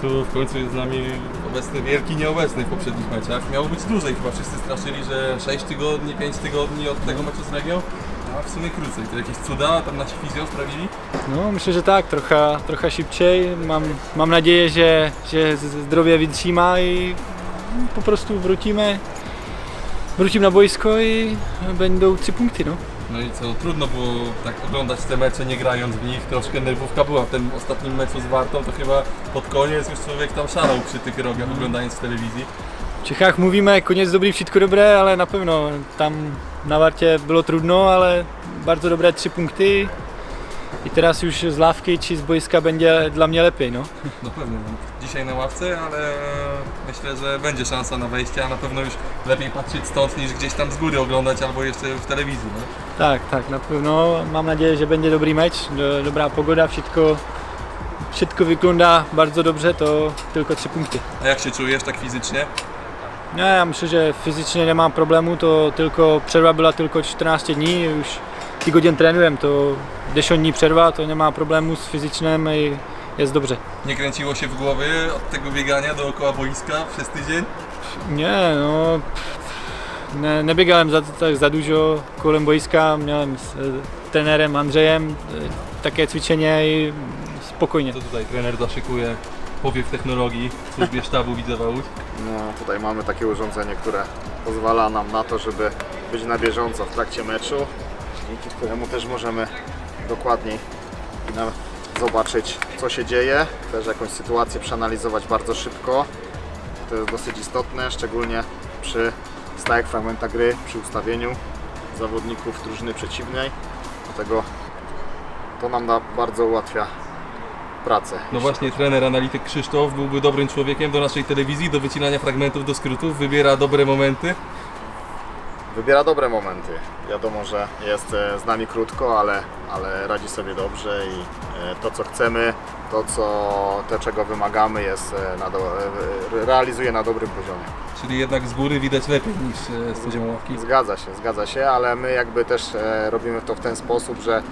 końcu, w końcu jest z nami obecny wielki nieobecny w poprzednich meczach. Miało być dłużej, chyba wszyscy straszyli, że 6 tygodni, 5 tygodni od tego meczu z Legią, a w sumie krócej. To jakieś cuda tam nasi fizjo sprawili? No myślę, że tak, trochę, trochę szybciej. Mam, mam nadzieję, że, że zdrowie wytrzyma i po prostu wrócimy. Wrócimy na boisko i będą trzy punkty. No. No i co, trudno było tak oglądać te mecze nie grając w nich, troszkę nerwówka była w tym ostatnim meczu z Wartą, to chyba pod koniec już człowiek tam szalał przy tych rogach oglądając w telewizji. W Czechach mówimy koniec dobry, wszystko dobre, ale na pewno tam na Warcie było trudno, ale bardzo dobre trzy punkty. I teraz już z ławki czy z boiska będzie dla mnie lepiej. No. No pewnie, no. dzisiaj na ławce, ale myślę, że będzie szansa na wejście, a na pewno już lepiej patrzeć stąd niż gdzieś tam z góry oglądać albo jeszcze w telewizji. No. Tak, tak, na pewno. Mam nadzieję, że będzie dobry mecz, do, dobra pogoda, wszystko, wszystko wygląda bardzo dobrze, to tylko trzy punkty. A jak się czujesz tak fizycznie? Nie, ja myślę, że fizycznie nie mam problemu, to tylko przerwa była tylko 14 dni, już tydzień trenuję, to 10 dni przerwa, to nie ma problemu z fizycznym i jest dobrze. Nie kręciło się w głowie od tego biegania dookoła boiska przez tydzień? Nie, no nie, nie biegałem za, tak za dużo kołem boiska, miałem z e, trenerem Andrzejem e, takie ćwiczenie i spokojnie. Co tutaj trener zaszykuje? Powiew technologii w służbie sztabu Widzewa Łódź. No, tutaj mamy takie urządzenie, które pozwala nam na to, żeby być na bieżąco w trakcie meczu, dzięki któremu też możemy dokładniej zobaczyć, co się dzieje, też jakąś sytuację przeanalizować bardzo szybko. To jest dosyć istotne, szczególnie przy stałych fragmentach gry, przy ustawieniu zawodników drużyny przeciwnej. Dlatego to nam da, bardzo ułatwia pracę. No właśnie trener, analityk Krzysztof byłby dobrym człowiekiem do naszej telewizji, do wycinania fragmentów, do skrótów, wybiera dobre momenty. Wybiera dobre momenty. Wiadomo, że jest e, z nami krótko, ale, ale radzi sobie dobrze i e, to co chcemy, to, co, to czego wymagamy jest e, na do, realizuje na dobrym poziomie. Czyli jednak z góry widać lepiej niż z poziomu. Zgadza się, zgadza się, ale my jakby też robimy to w ten sposób, że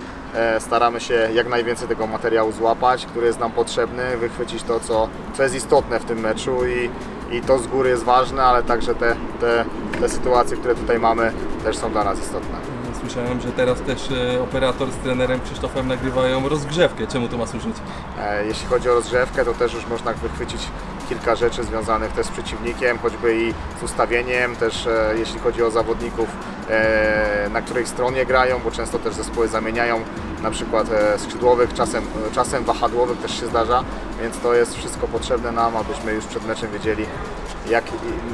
staramy się jak najwięcej tego materiału złapać, który jest nam potrzebny, wychwycić to, co, co jest istotne w tym meczu i, i to z góry jest ważne, ale także te, te, te sytuacje, które tutaj mamy, też są dla nas istotne. Słyszałem, że teraz też e, operator z trenerem Krzysztofem nagrywają rozgrzewkę. Czemu to ma służyć? E, Jeśli chodzi o rozgrzewkę, to też już można wychwycić kilka rzeczy związanych też z przeciwnikiem, choćby i z ustawieniem, też e, jeśli chodzi o zawodników, na której stronie grają, bo często też zespoły zamieniają na przykład skrzydłowych, czasem, czasem wahadłowych też się zdarza, więc to jest wszystko potrzebne nam, abyśmy już przed meczem wiedzieli, jak,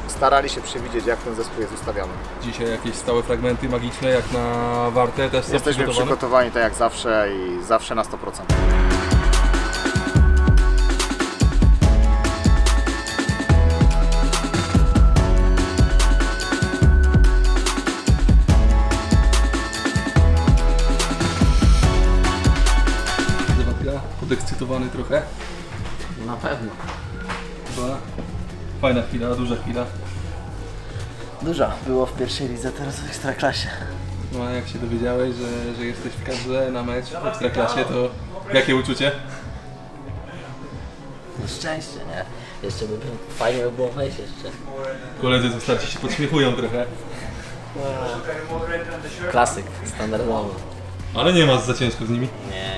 starali się przewidzieć, jak ten zespół jest ustawiony. Dzisiaj jakieś stałe fragmenty magiczne jak na Wartę też są Jesteśmy przygotowani tak jak zawsze i zawsze na 100%. Zobaczcie, podekscytowany trochę. Na pewno. Chyba fajna chwila, duża chwila. Dużo było w pierwszej lidze, teraz w ekstraklasie. No a jak się dowiedziałeś, że, że jesteś w kadrze na mecz w Ekstraklasie, to jakie uczucie? No szczęście, nie? Jeszcze by było, fajnie by było wejść jeszcze. Koledzy ze starci się podśmiechują trochę. Klasyk, standardowy. Ale nie masz za ciężko z nimi. Nie,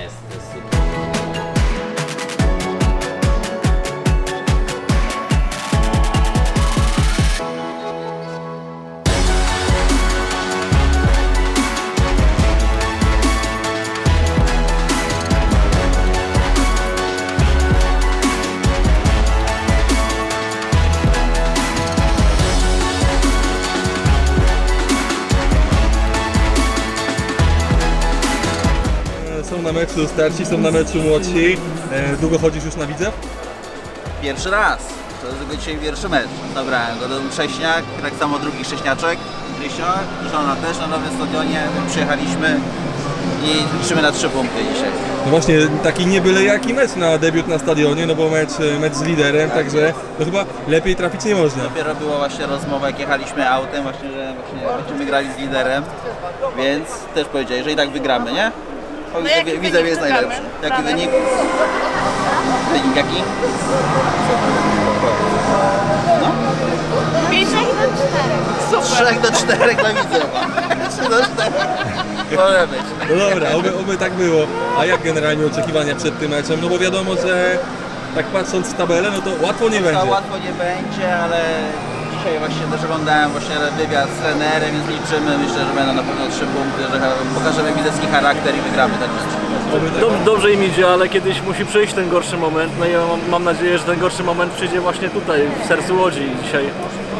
Są starci, są na meczu młodsi. E, Długo chodzisz już na widzę? Pierwszy raz. To jest tylko dzisiaj pierwszy mecz. Dobrałem go do Cześniak, tak samo drugi Cześniaczek, Krysio, żona też na nowym stadionie. Przyjechaliśmy i liczymy na trzy punkty dzisiaj. No właśnie, taki nie byle jaki mecz na debiut na stadionie, no bo mecz, mecz z liderem, także no chyba lepiej trafić nie można. Dopiero była właśnie rozmowa, jak jechaliśmy autem, właśnie, że właśnie będziemy grali z liderem, więc też powiedzieli, że i tak wygramy, nie? O, No jaki widzę, widzę jest najlepszy. Jaki Dawaj. wynik? Wynik jaki? 5 do 4. Z 3 do 4 to widzę. 3 do 4. Może być. No dobra, oby, oby tak było. A jak generalnie oczekiwania przed tym meczem? No bo wiadomo, że tak patrząc w tabelę, no to łatwo nie To będzie. łatwo nie będzie, ale dzisiaj właśnie też oglądałem właśnie wywiad z trenerem, więc liczymy. Myślę, że będą na pewno trzy punkty, że pokażemy widzecki charakter i wygramy ten tak Dob- dobrze im idzie, ale kiedyś musi przyjść ten gorszy moment. No i ja mam, mam nadzieję, że ten gorszy moment przyjdzie właśnie tutaj, w sercu Łodzi. I Dzisiaj,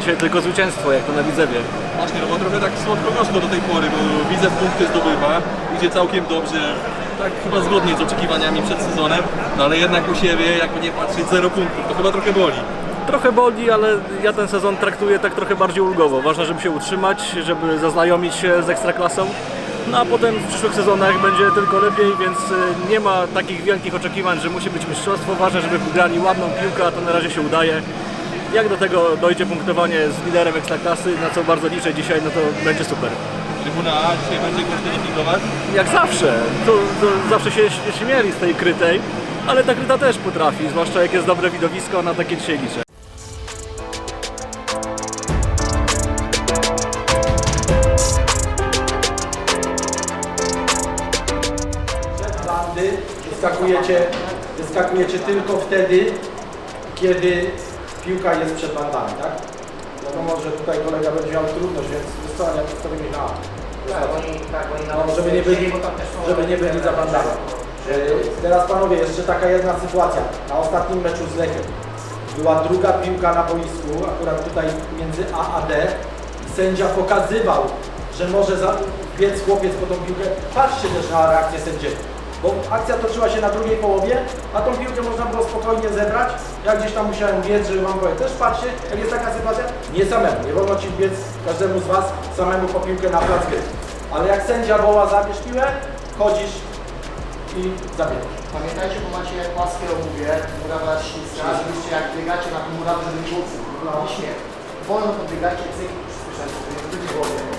dzisiaj tylko zwycięstwo, jak to na Widzewie. Właśnie, no bo trochę tak słodko-gorzko do tej pory, bo widzę punkty zdobywa, idzie całkiem dobrze, tak chyba zgodnie z oczekiwaniami przed sezonem, no ale jednak u siebie, jakby nie patrzeć, zero punktów, to chyba trochę boli. Trochę boli, ale ja ten sezon traktuję tak trochę bardziej ulgowo. Ważne, żeby się utrzymać, żeby zaznajomić się z Ekstraklasą. No a potem w przyszłych sezonach będzie tylko lepiej, więc y, nie ma takich wielkich oczekiwań, że musi być mistrzostwo. Ważne, żeby grali ładną piłkę, a to na razie się udaje. Jak do tego dojdzie punktowanie z liderem Ekstraklasy, na co bardzo liczę dzisiaj, no to będzie super. Trybuna A dzisiaj będzie zweryfikować. Jak zawsze. To, to zawsze się śmieli z tej krytej, ale ta kryta też potrafi, zwłaszcza jak jest dobre widowisko, na takie dzisiaj liczę. Wyskakujecie, wyskakujecie tylko wtedy, kiedy piłka jest przed bandami, tak? Wiadomo, że tutaj kolega będzie miał trudność, więc wystawiam postawimy na no, żeby nie byli, żeby nie byli za bandami. Yy, Teraz panowie, jeszcze taka jedna sytuacja. Na ostatnim meczu z Lechem była druga piłka na boisku, akurat tutaj między A a D. Sędzia pokazywał, że może za, biec chłopiec po tą piłkę. Patrzcie też na reakcję sędziego. Bo akcja toczyła się na drugiej połowie, a tą piłkę można było spokojnie zebrać. Ja gdzieś tam musiałem biec, żeby wam powiedzieć. Też patrzcie, jak jest taka sytuacja, nie samemu. Nie wolno ci biec każdemu z was samemu po piłkę na plac gry. Ale jak sędzia woła, zabierz piłę, chodzisz i zabierasz. Pamiętajcie, bo macie płaskie obuwie, murawa śliska, żebyście jak biegacie na tą murawę, żeby nie było no śmiech. Wolno podbiegacie, cyk, przyspieszacie, to nie będzie.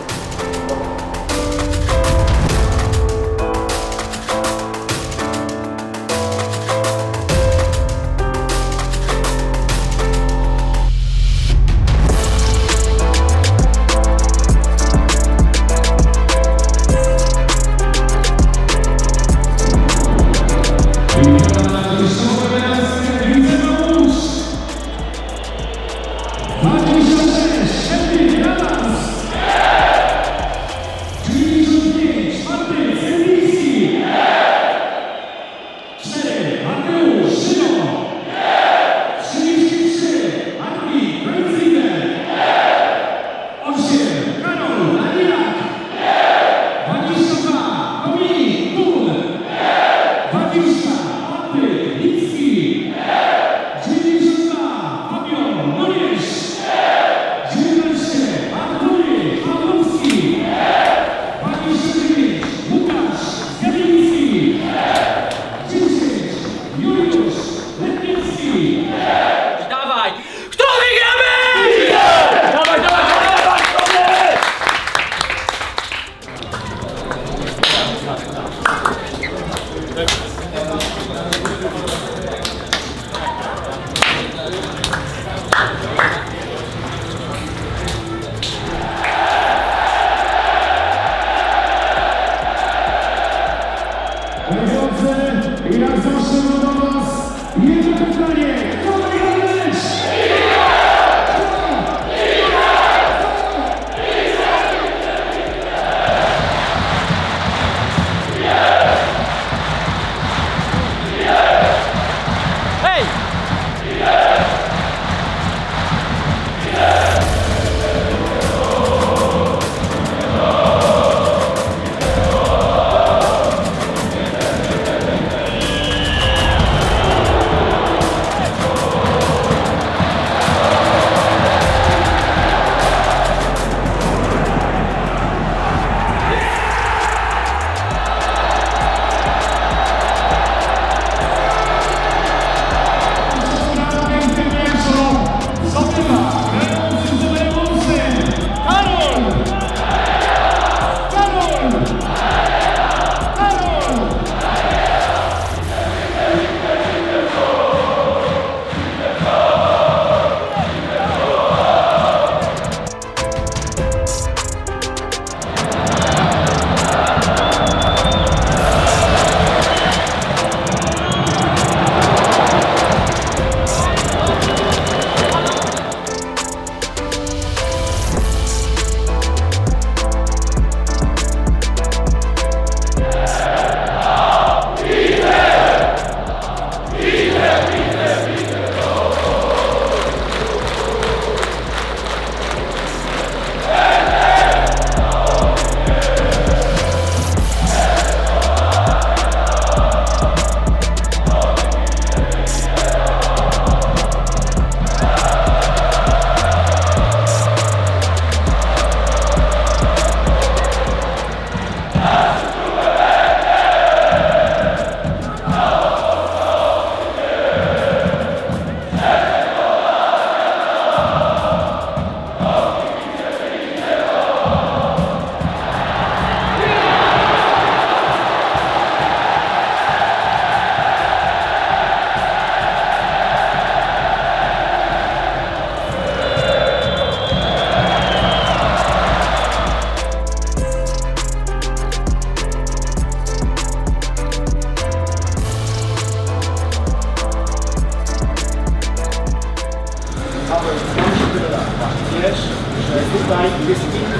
tutaj jest inny,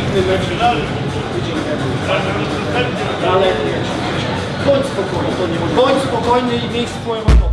inny mecz tydzień temu. Ale bądź spokojny, bądź spokojny i miej swoją.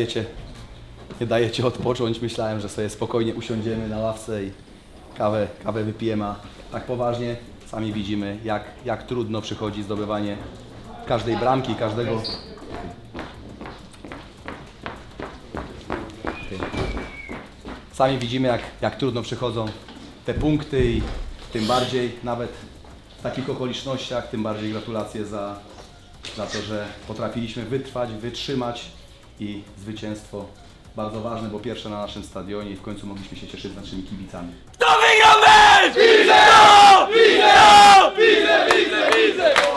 Dajecie, nie dajecie odpocząć. Myślałem, że sobie spokojnie usiądziemy na ławce i kawę, kawę wypijemy, a tak poważnie sami widzimy, jak, jak trudno przychodzi zdobywanie każdej bramki, każdego Sami widzimy, jak, jak trudno przychodzą te punkty i tym bardziej nawet w takich okolicznościach, tym bardziej gratulacje za, za to, że potrafiliśmy wytrwać, wytrzymać i zwycięstwo bardzo ważne, bo pierwsze na naszym stadionie i w końcu mogliśmy się cieszyć z naszymi kibicami. Kto wygrał mecz? Widzę! Widzę! Widzę! Widzę! Widzę!